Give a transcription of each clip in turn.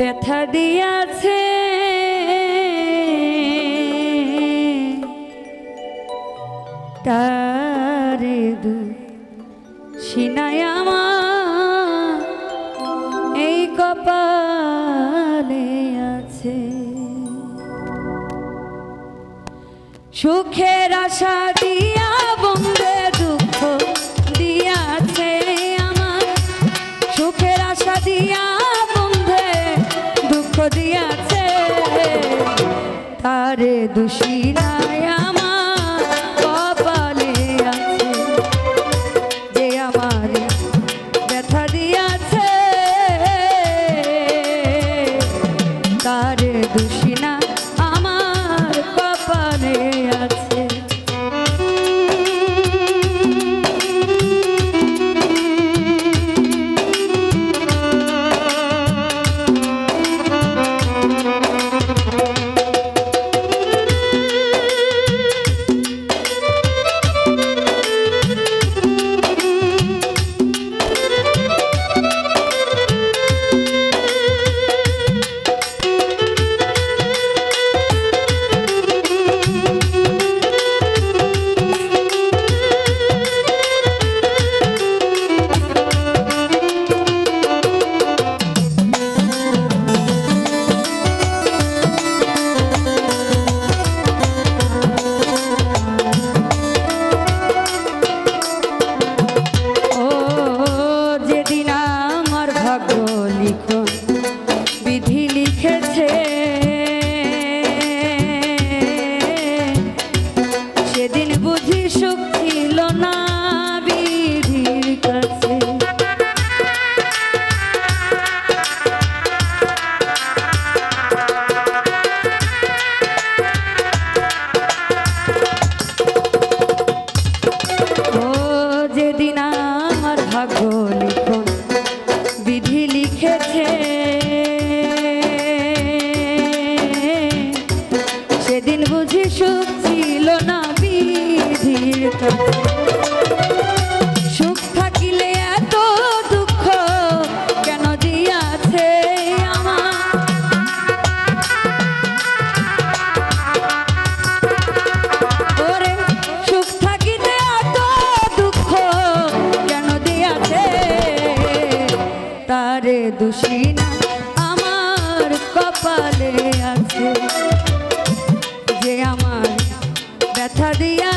ব্যথা দিয়াছে। তারে দু এই কপালে আছে। সুখের আশা দিয়া বন্ধে দুঃখ দিয়াছে আমার। সুখের আশা দিয়া দিয়াছে। তারে দোষী সেদিন বুঝি সুখ ছিল না বিধির। সুখ থাকিলে এত দুঃখ কেন দিয়াছে আমার ওরে, সুখ থাকিতে এত দুঃখ কেন দিয়াছে তারে দোষী ব্যথা দিয়াছে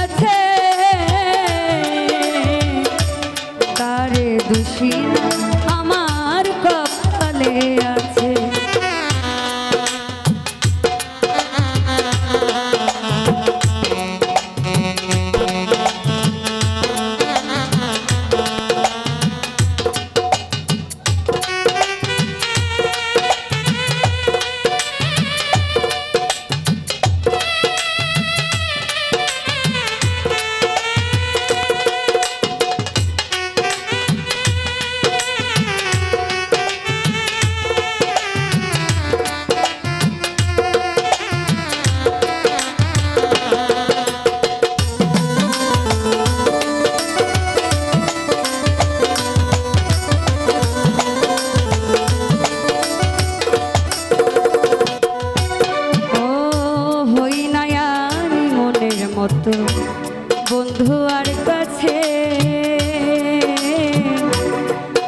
আর কাছে।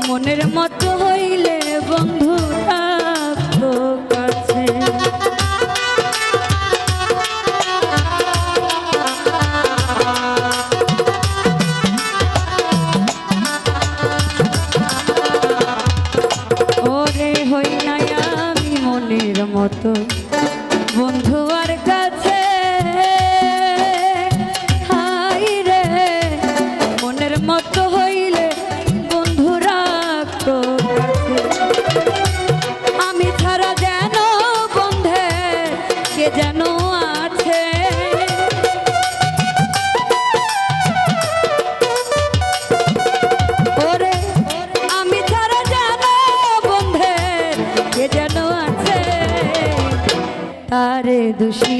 মনের মতো মতো হইলে বন্ধু রাখতো কাছে আমি ছাড়া যেন বন্ধে কে যেন আছে। ওরে, আমি ছাড়া যেন বন্ধে কে যেন আছে। তারে দোষী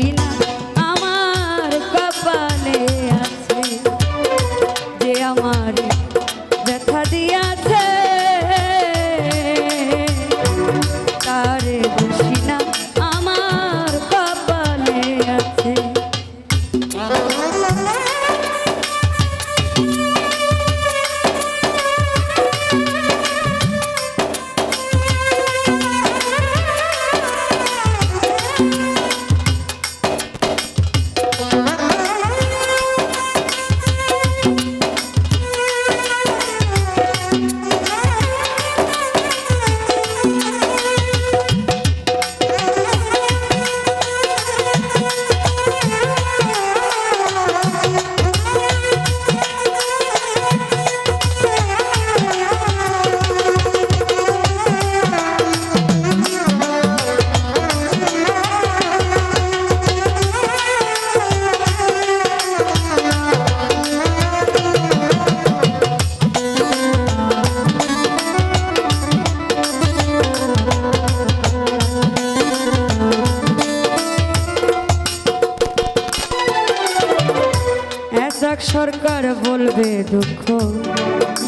আর বলবে দুঃখ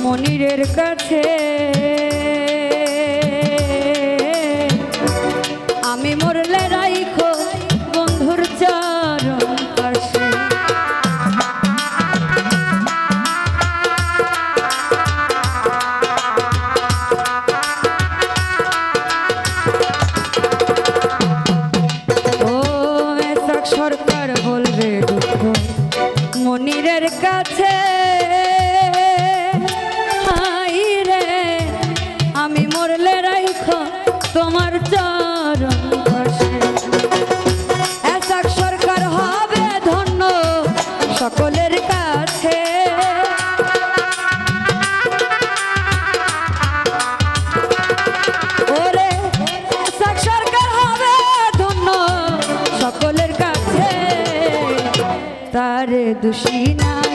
মনিরের কাছে। তোমার চরণ ঘষে সরকার হবে ধন্য সকলের কাছে। সরকার হবে ধন্য সকলের কাছে। তারে দোষী না